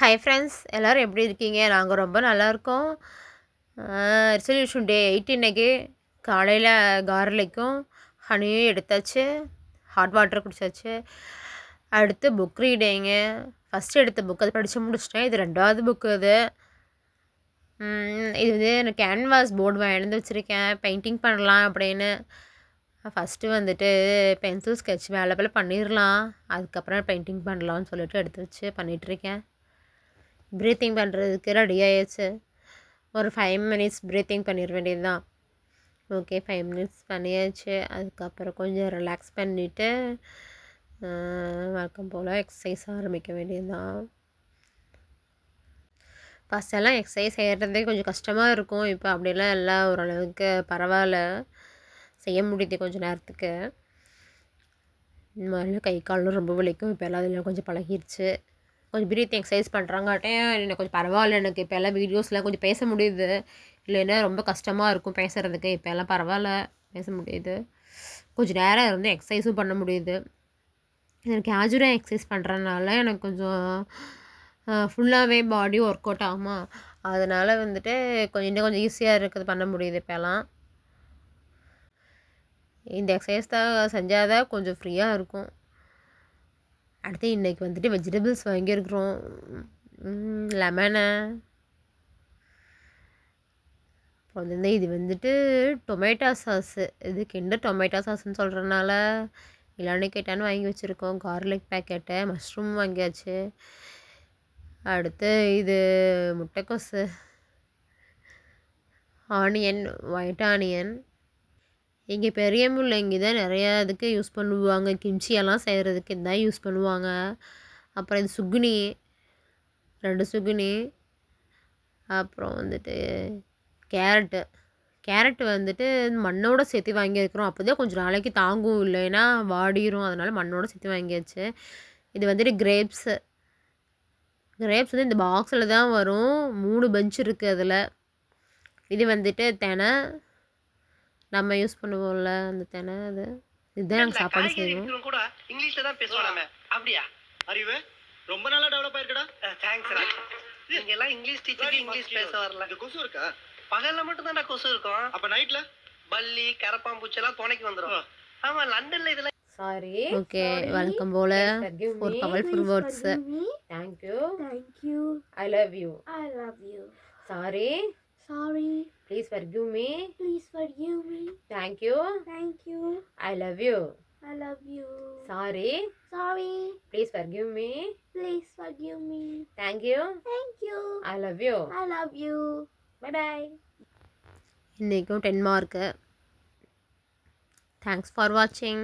Hi friends எல்லோரும் எப்படி இருக்கீங்க? நாங்கள் ரொம்ப நல்லா இருக்கோம். ரிசல்யூஷன் டே எயிட் இன்னைக்கு. காலையில் கார்லிக்கும் ஹனியும் எடுத்தாச்சு. ஹாட் வாட்டர் குடிச்சாச்சு. அடுத்து புக் ரீடிங்க ஃபஸ்ட்டு எடுத்த புக் அது படித்து முடிச்சிட்டேன். இது ரெண்டாவது புக்கு இது இது வந்து எனக்கு கேன்வாஸ் போர்டு வாங்கிட்டு வச்சுருக்கேன். பெயிண்டிங் பண்ணலாம் அப்படின்னு. ஃபஸ்ட்டு வந்துட்டு பென்சில் ஸ்கெட்ச் வேலை வேலை பண்ணிடலாம் அதுக்கப்புறம் பெயிண்டிங் பண்ணலாம்னு சொல்லிட்டு எடுத்து வச்சு பண்ணிகிட்ருக்கேன் ப்ரீத்திங் பண்ணுறதுக்கு ரெடி ஆயிடுச்சு. ஒரு ஃபைவ் மினிட்ஸ் ப்ரீத்திங் பண்ணிட வேண்டியது தான் ஓகே ஃபைவ் மினிட்ஸ் பண்ணியாச்சு. அதுக்கப்புறம் கொஞ்சம் ரிலாக்ஸ் பண்ணிவிட்டு வழக்கம் போல் எக்ஸசைஸ் ஆரம்பிக்க வேண்டியது தான் ஃபஸ்ட் எல்லாம் எக்ஸசைஸ் செய்கிறதே கொஞ்சம் கஷ்டமாக இருக்கும். இப்போ அப்படிலாம் எல்லாம் ஓரளவுக்கு பரவாயில்ல. செய்ய முடியுது கொஞ்சம் நேரத்துக்கு. இந்த மாதிரிலாம் கை காலும் ரொம்ப வலிக்கும். இப்போ எல்லாம் அதெல்லாம் கொஞ்சம் பழகிருச்சு. கொஞ்சம் பிரீத் எக்ஸசைஸ் பண்ணுறாங்காட்டே எனக்கு கொஞ்சம் பரவாயில்ல எனக்கு. இப்போ எல்லாம் வீடியோஸ்லாம் கொஞ்சம் பேச முடியுது. இல்லைன்னா ரொம்ப கஷ்டமாக இருக்கும் பேசுகிறதுக்கு இப்போ எல்லாம் பரவாயில்ல. பேச முடியுது. கொஞ்சம் நேரம் இருந்து எக்ஸசைஸும் பண்ண முடியுது. எனக்கு கேஜுவலாக எக்ஸசைஸ் பண்ணுறதுனால எனக்கு கொஞ்சம் ஃபுல்லாகவே பாடி ஒர்க் அவுட் ஆகுமா? அதனால் வந்துட்டு கொஞ்சம் இன்னும் கொஞ்சம் ஈஸியாக இருக்குது பண்ண முடியுது இப்போலாம் இந்த எக்ஸசைஸ் தான் செஞ்சால் தான் கொஞ்சம் ஃப்ரீயாக இருக்கும். அடுத்து இன்றைக்கி வந்துட்டு வெஜிடபிள்ஸ் வாங்கியிருக்கிறோம். லெமனு அப்புறம் வந்து இது வந்துட்டு டொமேட்டோ சாஸு இது கிண்டர் டொமேட்டோ சாஸ்ன்னு சொல்கிறனால இல்லான்னு கேட்டான்னு வாங்கி வச்சுருக்கோம். கார்லிக் பேக்கெட்டு மஷ்ரூம் வாங்கியாச்சு. அடுத்து இது முட்டைக்கோஸு ஆனியன் ஒயிட் ஆனியன் இங்கே பெரிய முள்ளங்கி தான் நிறையா இதுக்கு யூஸ் பண்ணுவாங்க. கிம்ச்சியெல்லாம் செய்கிறதுக்கு இதான் யூஸ் பண்ணுவாங்க. அப்புறம் இது சுகுனி ரெண்டு சுகுனி அப்புறம் வந்துட்டு கேரட்டு கேரட் வந்துட்டு மண்ணோட சேர்த்து வாங்கியிருக்கிறோம். அப்போ தான் கொஞ்சம் நாளைக்கு தாங்கும் இல்லைன்னா வாடிரும். அதனால் மண்ணோட சேர்த்து வாங்கியாச்சு. இது வந்துட்டு கிரேப்ஸு கிரேப்ஸ் வந்து இந்த பாக்ஸில் தான் வரும். மூணு பெஞ்ச் இருக்குது அதில். இது வந்துட்டு தெனை நம்ம யூஸ் பண்ணுவோம்ல அந்த தெனை அது. இதுதான் நாங்கள் சாப்பாடு செய்வோம். கூட இங்கிலீஷ்ல தான் பேசுவாங்க அப்படியா? அறிவு ரொம்ப நல்லா டெவலப் ஆயிருக்கடா. தேங்க்ஸ் நீங்க எல்லாம் இங்கிலீஷ் டீச்சருக்கு இங்கிலீஷ் பேச வரல. கொசு இருக்கா? பகல்ல மட்டும் தான்டா கொசு இருக்கும். அப்ப நைட்ல பல்லி கரப்பாம்பூச்சி எல்லாம் துணைக்கு வந்துரும். ஆமா லண்டன்ல இதெல்லாம் Sorry. ஓகே வழக்கம் போல். ஒரு words. I love you. I love you. Sorry. Sorry. Please forgive me. Please forgive me. Thank you. Thank you. I love you. I love you. Sorry. Sorry. Please forgive me. Please forgive me. Thank you. Thank you. I love you. I love you. Bye bye. இன்றைக்கும் ten mark thanks for வாட்சிங்